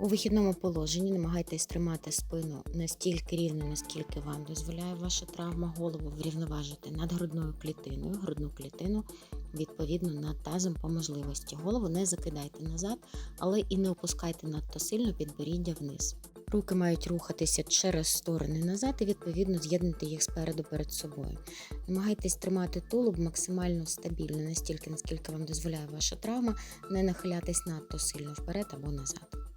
У вихідному положенні намагайтесь тримати спину настільки рівно, наскільки вам дозволяє ваша травма, голову врівноважити над грудною клітиною, грудну клітину відповідно над тазом по можливості. Голову не закидайте назад, але і не опускайте надто сильно підборіддя вниз. Руки мають рухатися через сторони назад і відповідно з'єднати їх спереду перед собою. Намагайтесь тримати тулуб максимально стабільно, настільки, наскільки вам дозволяє ваша травма, не нахилятись надто сильно вперед або назад.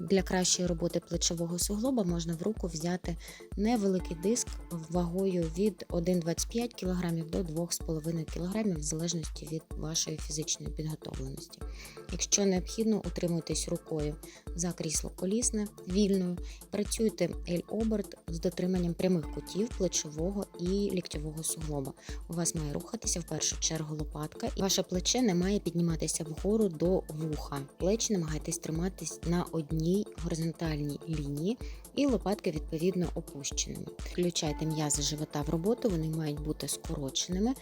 Для кращої роботи плечового суглоба можна в руку взяти невеликий диск вагою від 1,25 кг до 2,5 кг в залежності від вашої фізичної підготовленості. Якщо необхідно, утримуйтесь рукою за крісло колісне вільною, працюйте L-оберт з дотриманням прямих кутів плечового і ліктьового суглоба. У вас має рухатися в першу чергу лопатка, і ваше плече не має підніматися вгору до вуха. Плечі намагайтесь триматись на одній горизонтальній лінії, і лопатки відповідно опущеними. Включайте м'язи живота в роботу, вони мають бути скороченими.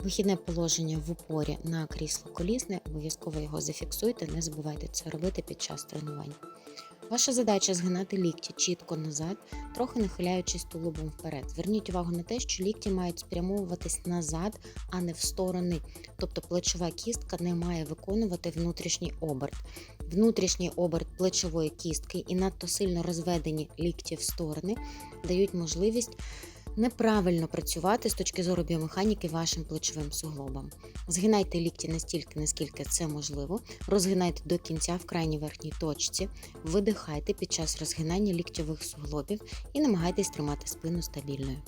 Вихідне положення в упорі на крісло колісне, обов'язково його зафіксуйте, не забувайте це робити під час тренувань. Ваша задача згинати лікті чітко назад, трохи нахиляючись тулубом вперед. Зверніть увагу на те, що лікті мають спрямовуватись назад, а не в сторони. Тобто плечова кістка не має виконувати внутрішній оберт. Внутрішній оберт плечової кістки і надто сильно розведені лікті в сторони дають можливість неправильно працювати з точки зору біомеханіки вашим плечовим суглобам. Згинайте лікті настільки, наскільки це можливо, розгинайте до кінця в крайній верхній точці, видихайте під час розгинання ліктьових суглобів і намагайтесь тримати спину стабільною.